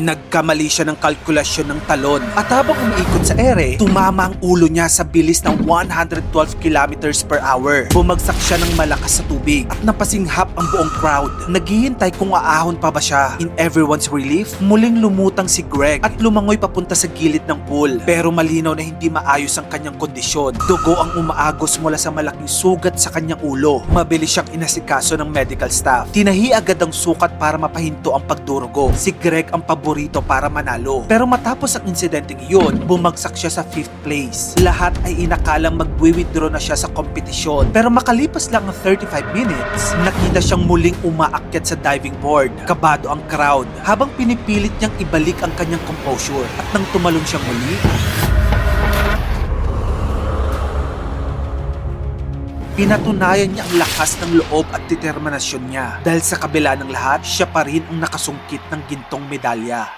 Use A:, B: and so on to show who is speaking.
A: Nagkamali siya ng kalkulasyon ng talon at habang umiikot sa ere, tumama ang ulo niya sa bilis ng 112 kilometers per hour. Bumagsak siya ng malakas sa tubig at napasinghap ang buong crowd. Naghihintay kung aahon pa ba siya. In everyone's relief, muling lumutang si Greg at lumangoy papunta sa gilid ng pool. Pero malinaw na hindi maayos ang kanyang kondisyon. Dugo ang umaagos mula sa malaking sugat sa kanyang ulo. Mabilis siyang inasikaso ng medical staff. Tinahi agad ang sukat para mapahinto ang pagdurugo. Si Greg ang paborito para manalo. Pero matapos ang insidenteng iyon, bumagsak siya sa 5th place. Lahat ay inakalang magwi-withdraw na siya sa kompetisyon. Pero makalipas lang ang 35 minutes, nakita siyang muling umaakyat sa diving board. Kabado ang crowd habang pinipilit niyang ibalik ang kanyang composure. At nang tumalon siya muli, Pinatunayan niya ang lakas ng loob at determinasyon niya. Dahil sa kabila ng lahat, siya pa rin ang nakasungkit ng gintong medalya.